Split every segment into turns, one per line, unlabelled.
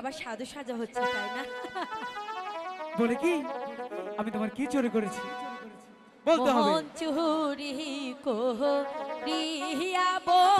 আবার সাধু সাজা হচ্ছে তাই না?
বলে কি? আমি তোমার কি চুরি করেছি? বলতে হবে।
মন চুরি কো রিয়া শিকার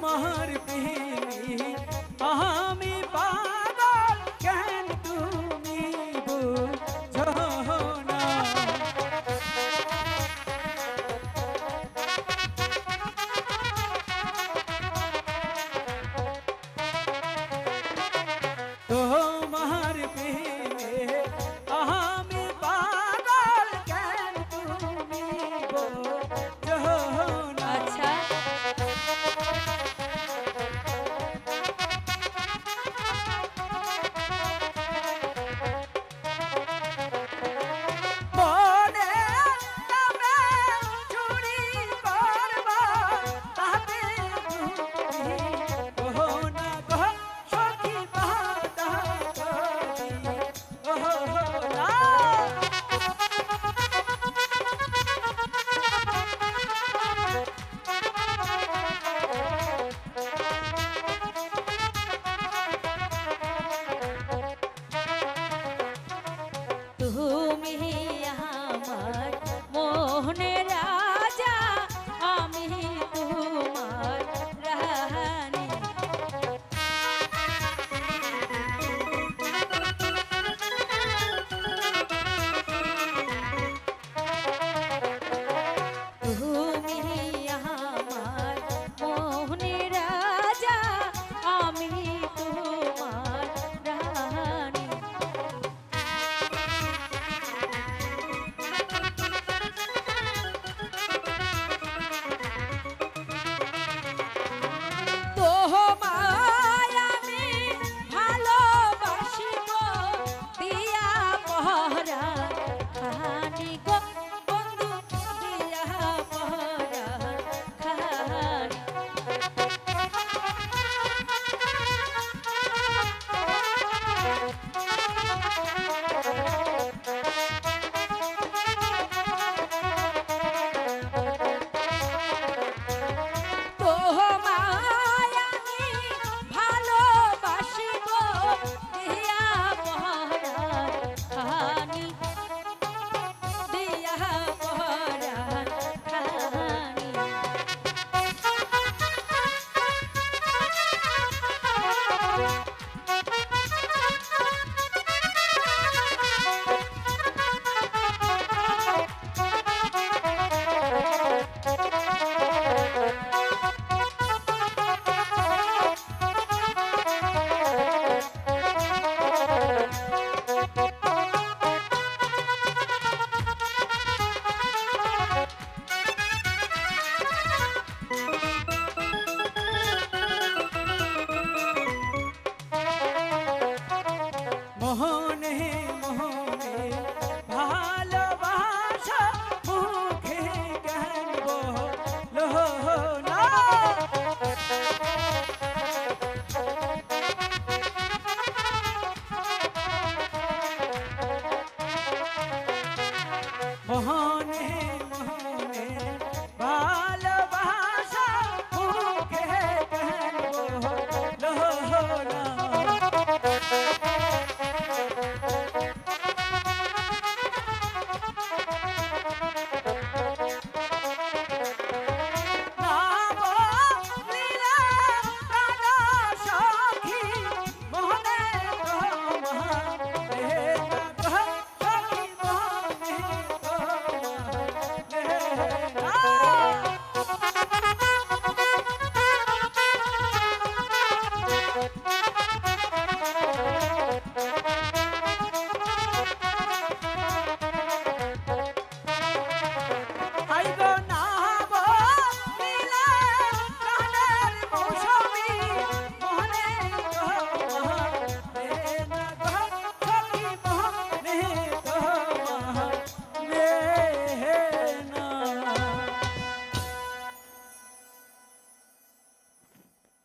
তোমার প্রেমে Thank you.